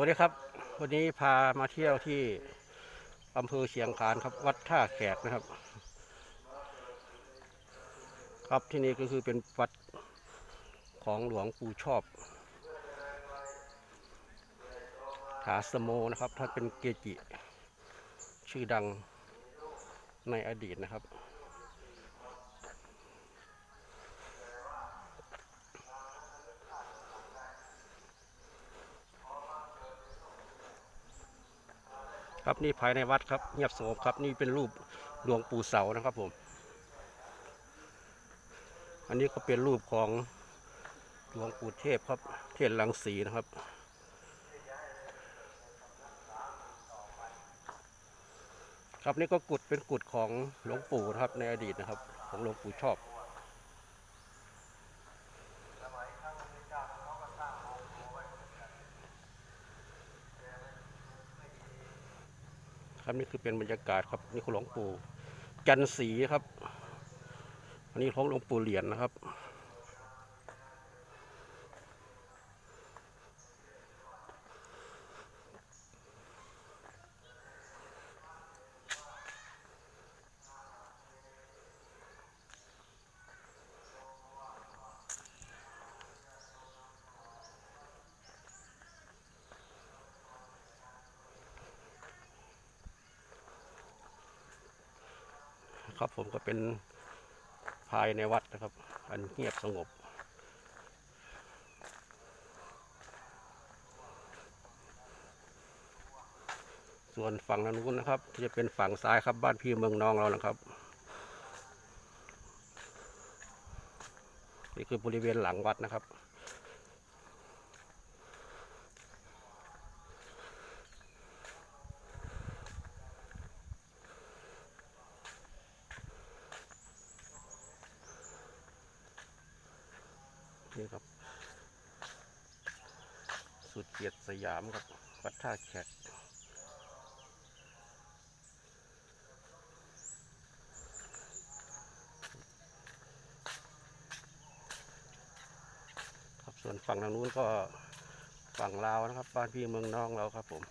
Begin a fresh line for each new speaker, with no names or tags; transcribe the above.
วัสดีครับ วันนี้พามาเที่ยวที่อำเภอเชียงคานครับ วัดท่าแขกนะครับ ครับที่นี่ก็คือเป็นวัดของหลวงปู่ชอบถาสโมนะครับท่านเป็นเกจิชื่อดังในอดีตนะครับ ครับนี่ภายในวัดครับเงียบสงบครับนี่เป็นรูปหลวงปู่เสานะครับผม อันนี้ก็เป็นรูปของหลวงปู่เทพครับ เทศลังสีนะครับครับนี่ก็กุดเป็นกุดของหลวงปู่นะครับในอดีตนะครับ ของหลวงปู่ชอบ ครับนี่คือเป็นบรรยากาศครับนี่คือหลวงปู่จันสีครับอันนี้ของหลวงปู่เหรียญนะครับ ครับ ผมก็เป็นภายในวัดนะครับ อันเงียบสงบ ส่วนฝั่งทางนู้นนะครับที่จะเป็นฝั่งซ้ายครับบ้านพี่เมืองน้องเรานะครับนี่คือบริเวณหลังวัดนะครับ นี่ครับ สุดเกียรติสยามครับวัดท่าแขกครับส่วนฝั่งทางนู้นก็ฝั่งลาวนะครับ บ้านพี่เมืองน้องเราครับผม